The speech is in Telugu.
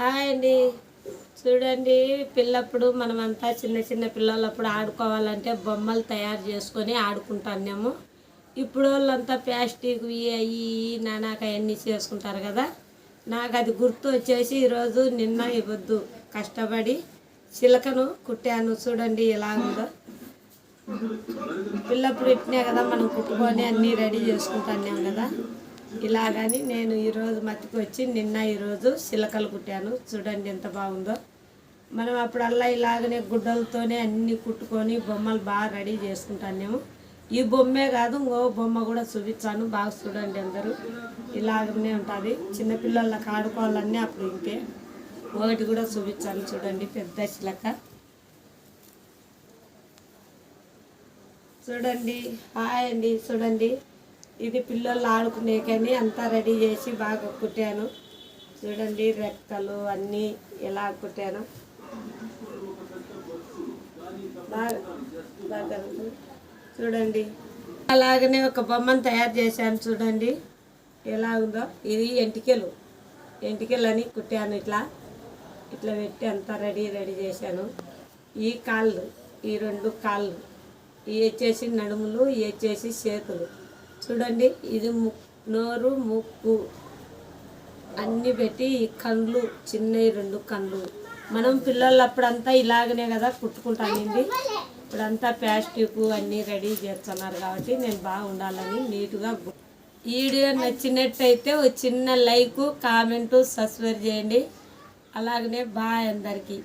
హాయ్ అండి. చూడండి పిల్లప్పుడు మనమంతా చిన్న చిన్న పిల్లలప్పుడు ఆడుకోవాలంటే బొమ్మలు తయారు చేసుకొని ఆడుకుంటాము ఇప్పుడు వాళ్ళంతా ప్లాస్టిక్ అవి నానాక అవన్నీ చేసుకుంటారు కదా. నాకు అది గుర్తు వచ్చేసి ఈరోజు నిన్న ఇవ్వద్దు కష్టపడి చిలకను కుట్టాను. చూడండి ఎలా ఉందో. పిల్లప్పుడు ఇట్టినే కదా మనం కుట్టుకొని అన్నీ రెడీ చేసుకుంటాం కదా. ఇలాగని నేను ఈరోజు మతికొచ్చి నిన్న ఈరోజు చిలకలు కుట్టాను. చూడండి ఎంత బాగుందో. మనం అప్పుడల్లా ఇలాగనే గుడ్డలతోనే అన్నీ కుట్టుకొని బొమ్మలు బాగా రెడీ చేసుకుంటాము ఈ బొమ్మే కాదు ఇంకో బొమ్మ కూడా చూపించాను. బాగా చూడండి అందరూ. ఇలాగనే ఉంటుంది. చిన్నపిల్లల ఆడుకోవాలన్నీ అప్పుడు ఇంకే. ఒకటి కూడా చూపించాను చూడండి పెద్ద చిలక చూడండి. హాయ్ అండి చూడండి. ఇది పిల్లలు ఆడుకునేకని అంతా రెడీ చేసి బాగా కుట్టాను. చూడండి రెక్కలు అన్నీ ఎలా కుట్టాను. బాగా చూడండి. అలాగనే ఒక బొమ్మను తయారు చేశాను చూడండి. ఎలా ఉందో? ఇది ఎంటికెలు. ఎంటికెలు అని కుట్టాను ఇట్లా. ఇట్లా పెట్టి అంతా రెడీ రెడీ చేశాను. ఈ కాళ్ళు ఈ రెండు కాళ్ళు ఇవి వచ్చేసి నడుములు ఇవి వచ్చేసి చేతులు. చూడండి ఇది ము నోరు ముక్కు. అన్నీ పెట్టి ఈ చిన్నవి రెండు కళ్ళు మనం పిల్లలు అప్పుడంతా ఇలాగనే కదా కుట్టుకుంటానండి ఇప్పుడంతా ప్లాస్టిక్ అన్నీ రెడీ చేస్తున్నారు కాబట్టి నేను బాగుండాలని నీట్గా ఈ వీడియో నచ్చినట్టయితే ఒక చిన్న లైక్ కామెంటు సబ్స్క్రైబ్ చేయండి. అలాగనే బాయ్ అందరికీ.